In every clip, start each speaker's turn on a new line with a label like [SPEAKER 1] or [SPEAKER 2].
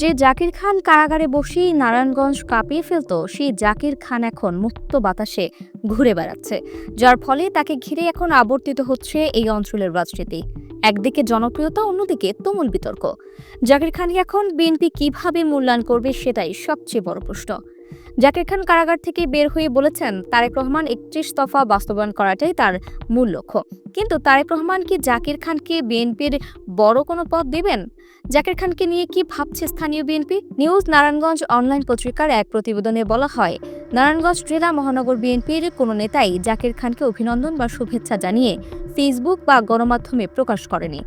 [SPEAKER 1] যে জাকির খান কারাগারে বসেই নারায়ণগঞ্জ কাঁপিয়ে ফেলত, সেই জাকির খান এখন মুক্ত বাতাসে ঘুরে বেড়াচ্ছে। যার ফলে তাকে ঘিরে এখন আবর্তিত হচ্ছে এই অঞ্চলের রাজনীতি। একদিকে জনপ্রিয়তা, অন্যদিকে তুমুল বিতর্ক। জাকির খানকে এখন বিএনপি কীভাবে মূল্যায়ন করবে সেটাই সবচেয়ে বড় প্রশ্ন। জাকির খান কারাগার থেকে বের হয়ে বলেছেন, তারেক রহমান একত্রিশ দফা বাস্তবায়ন করাটাই তার মূল লক্ষ্য। কিন্তু তারেক রহমান কি জাকির খানকে বিএনপির বড় কোনো পদ দেবেন? জাকির খানকে নিয়ে কি ভাবছে স্থানীয় বিএনপি? নিউজ নারায়ণগঞ্জ অনলাইন পত্রিকার এক প্রতিবেদনে বলা হয়, নারায়ণগঞ্জ জেলা মহানগর বিএনপির কোনো নেতাই জাকির খানকে অভিনন্দন বা শুভেচ্ছা জানিয়ে ফেসবুক বা গণমাধ্যমে প্রকাশ করেনি।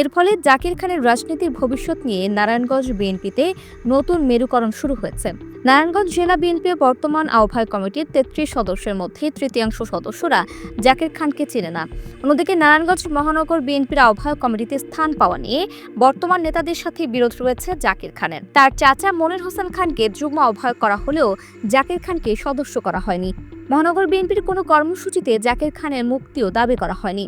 [SPEAKER 1] এর ফলে জাকির খানের রাজনীতির ভবিষ্যৎ নিয়ে নারায়ণগঞ্জ বিএনপিতে নতুন মেরুকরণ শুরু হয়েছে। নারায়ণগঞ্জ জেলা বিএনপির বর্তমান আহ্বায়ক কমিটির তেত্রিশ সদস্যের মধ্যে তৃতীয়াংশ সদস্যরা জাকির খানকে চেনে না। অন্যদিকে নারায়ণগঞ্জ মহানগর বিএনপির আহ্বায়ক কমিটিতে স্থান পাওয়া নিয়ে বর্তমান নেতাদের সাথে বিরোধ রয়েছে জাকির খানের। তার চাচা মনির হোসেন খানকে যুগ্ম আহ্বায়ক করা হলেও জাকির খানকে সদস্য করা হয়নি। মহানগর বিএনপির কোনো কর্মসূচিতে জাকির খানের মুক্তিও দাবি করা হয়নি।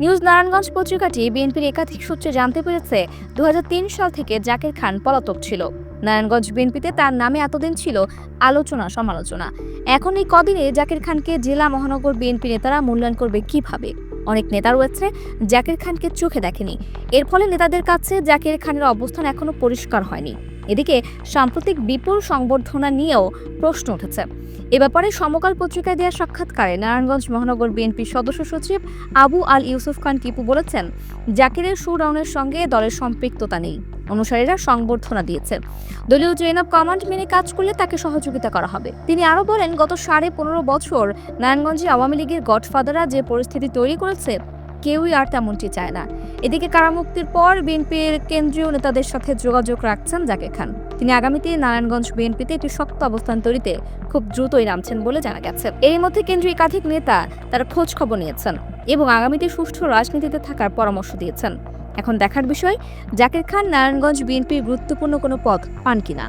[SPEAKER 1] নিউজ নারায়ণগঞ্জ পত্রিকাটি বিএনপির একাধিক সূত্রে জানতে পেরেছে দু হাজার তিন সাল থেকে জাকির খান পলাতক ছিল। নারায়ণগঞ্জ বিএনপিতে তার নামে এতদিন ছিল আলোচনা, সমালোচনা। এখন এই কদিনে জাকির খানকে জেলা মহানগর বিএনপি নেতারা মূল্যায়ন করবে কীভাবে? অনেক নেতা রয়েছে জাকির খানকে চোখে দেখেনি। এর ফলে নেতাদের কাছে জাকির খানের অবস্থান এখনও পরিষ্কার হয়নি। এদিকে সাম্প্রতিক বিপুল সংবর্ধনা নিয়েও প্রশ্ন উঠেছে। এ ব্যাপারে সমকাল পত্রিকায় দেওয়া সাক্ষাৎকারে নারায়ণগঞ্জ মহানগর বিএনপির সদস্য সচিব আবু আল ইউসুফ খান টিপু বলেছেন, জাকিরের শোডাউনের সঙ্গে দলের সম্পৃক্ততা নেই। অনুসারীরা সংবর্ধনা দিয়েছে। দলীয় চেইন কমান্ড মেনে কাজ করলে তাকে সহযোগিতা করা হবে। তিনি আরও বলেন, গত সাড়ে পনেরো বছর নারায়ণগঞ্জে আওয়ামী লীগের গডফাদাররা যে পরিস্থিতি তৈরি করেছে, কেউই আর তেমনটি চায় না। এদিকে কারামুক্তির পর বিএনপির কেন্দ্রীয় নেতাদের সাথে যোগাযোগ রাখছেন জাকির খান। তিনি আগামীতে নারায়ণগঞ্জ বিএনপিতে একটি শক্ত অবস্থান তৈরিতে খুব দ্রুতই নামছেন বলে জানা গেছে। এর মধ্যে কেন্দ্রীয় একাধিক নেতা তার খোঁজ খবর নিয়েছেন এবং আগামীতে সুষ্ঠু রাজনীতিতে থাকার পরামর্শ দিয়েছেন। এখন দেখার বিষয় জাকির খান নারায়ণগঞ্জ বিএনপির গুরুত্বপূর্ণ কোনো পদ পান কিনা?